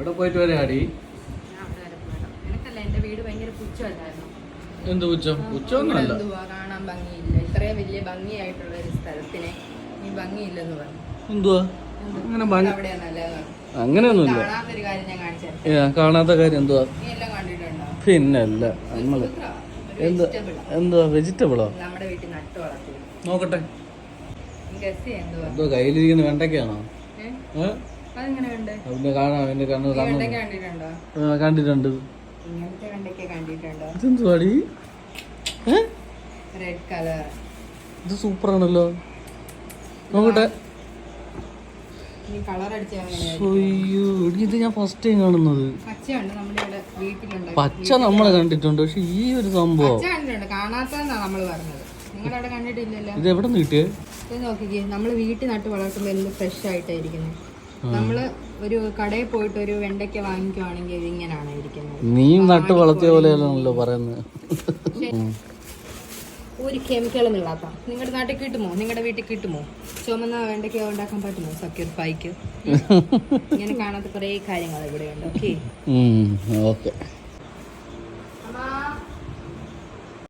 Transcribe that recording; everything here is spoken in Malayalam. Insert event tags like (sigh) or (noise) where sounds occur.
എവിടെ പോയിട്ട് വരാടി എന്ത് പുച്ഛം? എന്തുവാ കാണാൻ ഭംഗിയില്ല. ഇത്രയും വലിയ ഭംഗിയായിട്ടുള്ള ഒരു സ്ഥലത്തിനെ നീ ഭംഗിയില്ലെന്ന് പറഞ്ഞു. എന്തുവാ? അങ്ങനെ അങ്ങനെയൊന്നുമില്ല. കാണാത്ത കാര്യം എന്തുവാ? പിന്നല്ല നമ്മൾ എന്താ. എന്തുവാ? വെജിറ്റബിളോ നോക്കട്ടെ. എന്തോ കയ്യിലിരിക്കുന്ന വെണ്ടയ്ക്കാണോ? ഏ? കണ്ടിട്ടുണ്ട്? ഇതെന്തുവാടി? റെഡ് കളർ ഇത് സൂപ്പറാണല്ലോ. നോക്കട്ടെ. നീ കളർ അടിച്ചാൽ അയ്യോ എടി, ഇത് ഞാൻ ഫസ്റ്റ് ടൈം കാണുന്നത്. പച്ച നമ്മൾ കണ്ടിട്ടുണ്ട്. പക്ഷെ ഈ ഒരു സംഭവം. ഇത് എവിടെ നിന്ന് കിട്ടിയത് നമ്മൾ വീട്ടിൽ നട്ട് വളർത്തുമ്പോൾ ഫ്രഷ് ആയിട്ടായിരിക്കുന്നത് നമ്മൾ ഒരു കടയിൽ പോയിട്ട് ഒരു വെണ്ടയ്ക്ക വാങ്ങിക്കുവാണെങ്കിൽ ഇങ്ങനെയാണ് ഇരിക്കുന്നത്. നീ നട്ട് വളർത്തിയ പോലെയല്ലോ പറയുന്നത്. ഒരു കെമിക്കൽ ഇല്ലാത്ത. നിങ്ങളുടെ നാട്ടിൽ കിട്ടുമോ? നിങ്ങളുടെ വീട്ടിൽ കിട്ടുമോ? ചുമന്ന വെണ്ടയ്ക്ക ഉണ്ടാക്കാൻ പറ്റുമോ? സക്കീർ ഫൈക്ക് (laughs) ഇങ്ങനെ കാണാത്ത കുറേ കാര്യങ്ങൾ ഇവിടെയുണ്ട്. Okay okay